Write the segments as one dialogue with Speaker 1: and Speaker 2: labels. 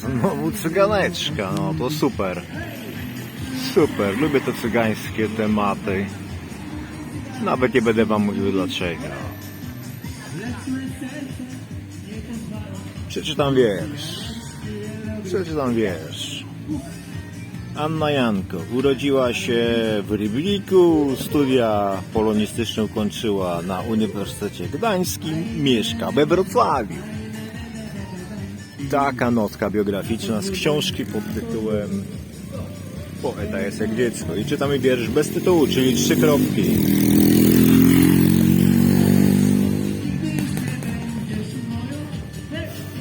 Speaker 1: Znowu cyganeczka, no to super. Super, lubię te cygańskie tematy. Nawet nie będę wam mówił dlaczego. Przeczytam wiersz. Przeczytam wiersz. Anna Janko urodziła się w Rybliku, studia polonistyczne ukończyła na Uniwersytecie Gdańskim, mieszka we Wrocławiu. Taka notka biograficzna z książki pod tytułem Poeta jest jak dziecko. I czytamy wiersz bez tytułu, czyli trzy kropki.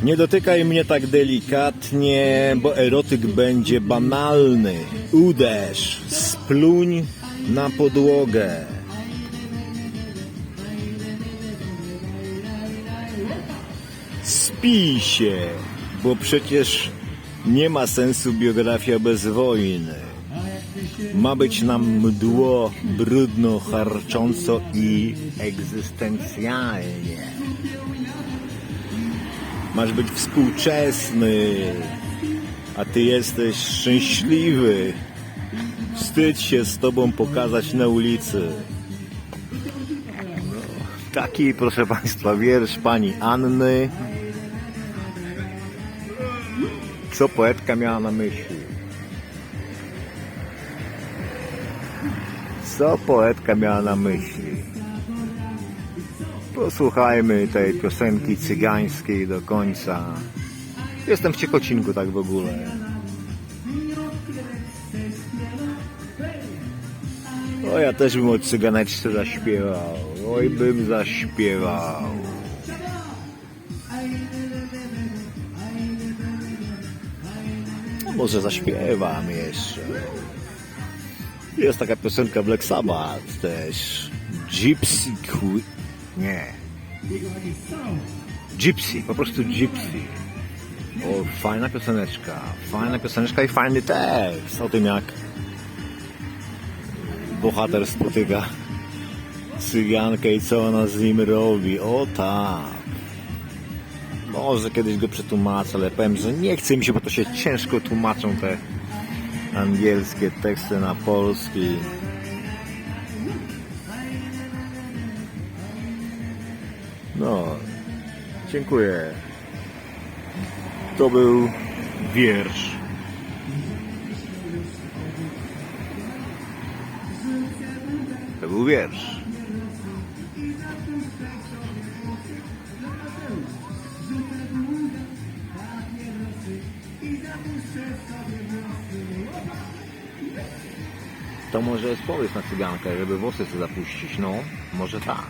Speaker 1: Nie dotykaj mnie tak delikatnie, bo erotyk będzie banalny. Uderz, spluń na podłogę. Spij się, bo przecież nie ma sensu biografia bez wojny. Ma być nam mdło, brudno, harcząco i egzystencjalnie. Masz być współczesny, a ty jesteś szczęśliwy. Wstydź się z tobą pokazać na ulicy. No, taki, proszę Państwa, wiersz pani Anny. Co poetka miała na myśli? Co poetka miała na myśli? Posłuchajmy tej piosenki cygańskiej do końca. Jestem w Ciechocinku tak w ogóle. O, ja też bym o cyganeczce zaśpiewał. Oj, bym zaśpiewał. No, może zaśpiewam jeszcze. Jest taka piosenka Black Sabbath też. Gypsy Queen. Nie. Gypsy, po prostu Gypsy. O, fajna pioseneczka. Fajna pioseneczka i fajny tekst o tym jak bohater spotyka cygankę i co ona z nim robi. O tak. Może kiedyś go przetłumaczę, ale powiem, że nie chce mi się, bo to się ciężko tłumaczą te angielskie teksty na polski. No, dziękuję. To był wiersz. To był wiersz. To może jest pomysł na cygankę, żeby włosy sobie zapuścić, no, może tak.